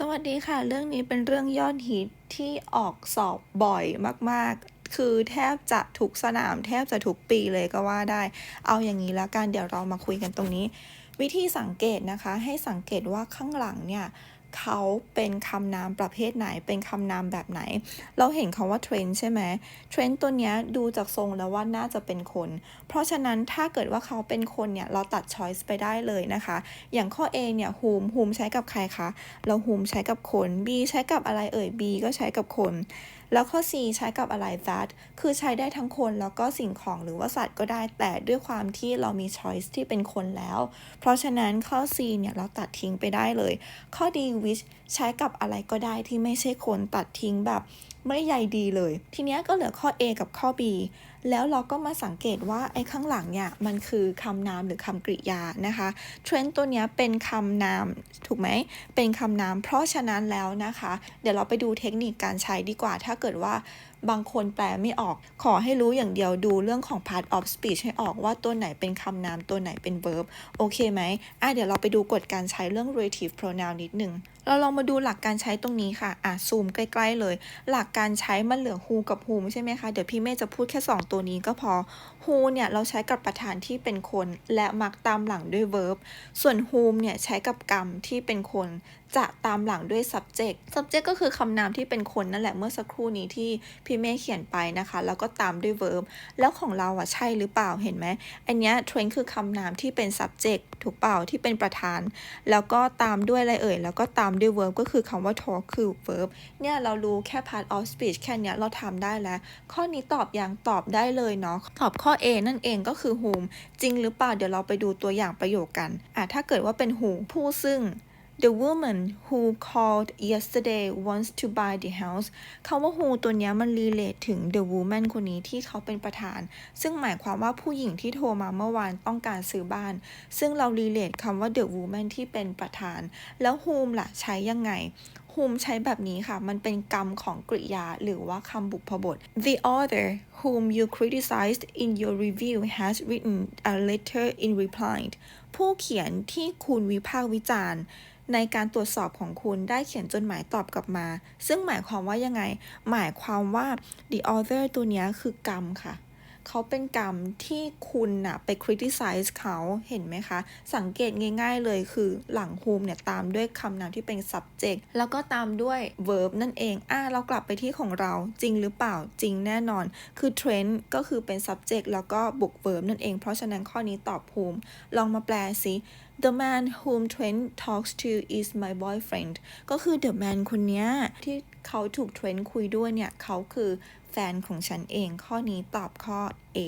สวัสดีค่ะ เรื่องนี้เป็นเรื่องยอดฮิตที่ออกสอบบ่อยมากๆ คือแทบจะทุกสนาม แทบจะทุกปีเลยก็ว่าได้ เอาอย่างนี้แล้วกันเดี๋ยวเรามาคุยกันตรงนี้ วิธีสังเกตนะคะ ให้สังเกตว่าข้างหลังเนี่ย เขาเป็นคำนามประเภทไหน เป็นคำนามแบบไหน เราเห็นคำว่าเทรนใช่ไหมเทรนตัวนี้ดูจากทรงแล้วว่าน่าจะเป็นคน เพราะฉะนั้นถ้าเกิดว่าเขาเป็นคนเนี่ย เราตัดช้อยส์ไปได้เลยนะคะ อย่างข้อ A เนี่ย whom whom ใช้กับใครคะ เรา whom ใช้กับคน B ใช้กับอะไรเอ่ย B ก็ใช้กับคนแล้วข้อ C ใช้กับอะไร that คือใช้ได้ทั้งคนแล้วก็สิ่งของหรือว่าสัตว์ก็ได้แต่ด้วยความที่เรามี choice ที่เป็นคนแล้ว เพราะฉะนั้นข้อ C เนี่ยเราตัดทิ้งไปได้เลย ข้อ D which ใช้กับอะไรก็ได้ที่ไม่ใช่คนตัดทิ้งแบบไม่ใยดีเลย ทีนี้ก็เหลือข้อ A กับข้อ B แล้วเราก็มาสังเกตว่าไอ้ข้างหลังเนี่ยมันคือคำนามหรือคำกริยานะคะเทรนตัวเนี้ยเป็นคำนาม ถูกไหม เป็นคำนาม เพราะฉะนั้นแล้วนะคะ เดี๋ยวเราไปดูเทคนิคการใช้ดีกว่า ถ้าเกิดว่า บางคนแปลไม่ออก ขอให้รู้อย่างเดียวดูเรื่องของ part of speech ให้ออกว่าตัวไหนเป็นคำนามตัวไหนเป็น verb โอเคไหมอะเดี๋ยวเราไปดูกฎการใช้เรื่อง relative pronoun นิดหนึ่งเราลองมาดูหลักการใช้ตรงนี้ค่ะ อะ ซูมใกล้ๆเลย หลักการใช้มันเหลือ who กับ whom ใช่ไหมคะ เดี๋ยวพี่เมย์จะพูดแค่ 2 ตัวนี้ก็พอ who เนี่ยเราใช้กับประธานที่เป็นคน และมักตามหลังด้วย verb ส่วน whom เนี่ยใช้กับกรรมที่เป็นคนจะตามหลังด้วย subject subject ก็คือคำนามที่เป็นคนนั่นแหละเมื่อสักครู่นี้ที่พี่เมย์เขียนไปนะคะ แล้วก็ตามด้วย verb แล้วของเราอะใช่หรือเปล่าเห็นไหมอันเนี้ย train คือคำนามที่เป็น subject ถูกเปล่าที่เป็นประธาน แล้วก็ตามด้วยอะไรเอ่ย แล้วก็ตามด้วย verb ก็คือคำว่า talk คือ verb เนี่ยเรารู้แค่ part of speech แค่เนี้ยเราทำได้แล้ว ข้อนี้ตอบยังตอบได้เลยเนาะตอบข้อ A นั่นเองก็คือ whom จริงหรือเปล่าเดี๋ยวเราไปดูตัวอย่างประโยคกันอะถ้าเกิดว่าเป็น who ผู้ซึ่ง The woman who called yesterday wants to buy the house คาว่า who ตัวนี้มัน relate ถึง the woman คนนี้ที่เขาเป็นประธาน ซึ่งหมายความว่าผู้หญิงที่โทรมาเมื่อวานต้องการซื้อบ้าน ซึ่งเรา relate คำว่า the woman ที่เป็นประธาน แล้ว whom ล่ะใช้ยังไง whom ใช้แบบนี้ค่ะ มันเป็นกรรมของกริยาหรือว่าคำบุพบท the author whom you criticized in your review has written a letter in reply ผู้เขียนที่คุณวิพากษ์วิจารณ์ ในการตรวจสอบของคุณได้เขียนจดหมายตอบกลับมา ซึ่งหมายความว่ายังไง หมายความว่า the author ตัวนี้คือกรรมค่ะ เขาเป็นกรรมที่คุณน่ะไปคริติไซส์เขาเห็นไหมคะ สังเกตง่ายๆเลยคือหลัง whom เนี่ยตามด้วยคำนามที่เป็น subject แล้วก็ตามด้วย verb นั่นเอง อะเรากลับไปที่ของเราจริงหรือเปล่าจริงแน่นอน คือ trend ก็คือเป็น subject แล้วก็บวก verb นั่นเอง เพราะฉะนั้นข้อนี้ตอบ whom ลองมาแปลสิ The man whom Trent talks to is my boyfriend ก็คือ the man คนนี้ที่เขาถูก Trent คุยด้วยเนี่ย เขาคือแฟนของฉันเอง ข้อนี้ตอบข้อ A